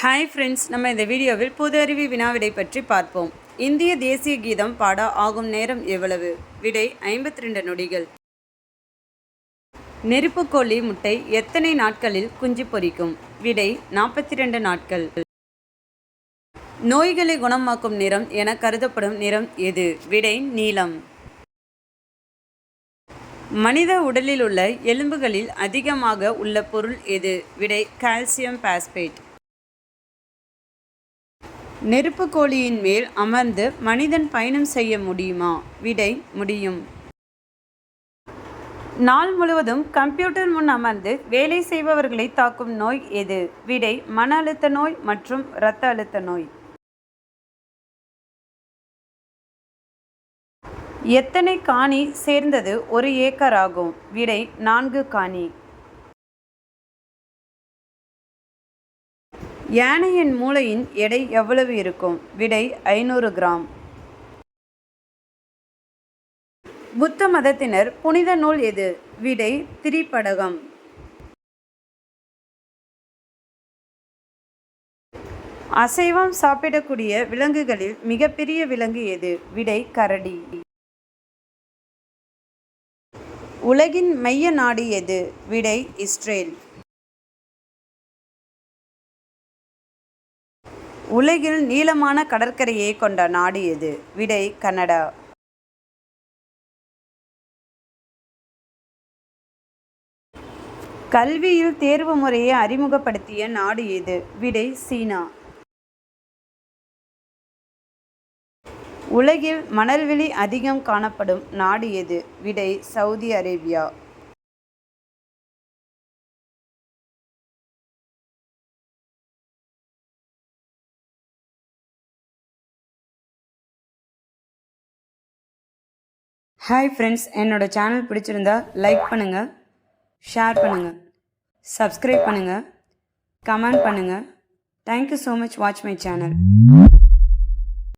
Hi friends நம்ம இந்த வீடியோவில் பொது அருவி வினாவிடை பற்றி பார்ப்போம். இந்திய தேசிய கீதம் பாட ஆகும் நேரம் எவ்வளவு? விடை ஐம்பத்தி ரெண்டு நொடிகள் நெருப்புக்கோழி முட்டை எத்தனை நாட்களில் குஞ்சு பொரிக்கும்? விடை நாற்பத்தி ரெண்டு நாட்கள். நோய்களை குணமாக்கும் நிறம் என கருதப்படும் நிறம் எது? விடை நீலம் மனித உடலில் உள்ள எலும்புகளில் அதிகமாக உள்ள பொருள் எது? விடை கால்சியம் பாஸ்பேட். நெருப்புக்கோழியின் மேல் அமர்ந்து மனிதன் பயணம் செய்ய முடியுமா? விடை முடியும். நாள் முழுவதும் கம்ப்யூட்டர் முன் அமர்ந்து வேலை செய்பவர்களை தாக்கும் நோய் எது? விடை மன அழுத்த நோய் மற்றும் இரத்த அழுத்த நோய். எத்தனை காணி சேர்ந்தது ஒரு ஏக்கர் ஆகும்? விடை நான்கு காணி. யானையின் மூளையின் எடை எவ்வளவு இருக்கும்? விடை ஐநூறு கிராம். புத்த மதத்தினர் புனித நூல் எது? விடை திரிபடகம். அசைவம் சாப்பிடக்கூடிய விலங்குகளில் மிகப்பெரிய விலங்கு எது? விடை கரடி. உலகின் மைய நாடு எது? விடை இஸ்ரேல். உலகில் நீளமான கடற்கரையை கொண்ட நாடு எது? விடை கனடா. கல்வியில் தேர்வு முறையை அறிமுகப்படுத்திய நாடு எது? விடை சீனா. உலகில் மணல்வெளி அதிகம் காணப்படும் நாடு எது? விடை சவுதி அரேபியா. ஹாய் ஃப்ரெண்ட்ஸ் என்னோடய சேனல் பிடிச்சிருந்தா லைக் பண்ணுங்கள் ஷேர் பண்ணுங்கள் சப்ஸ்கிரைப் பண்ணுங்கள் கமெண்ட் பண்ணுங்கள் thank you so much watch my channel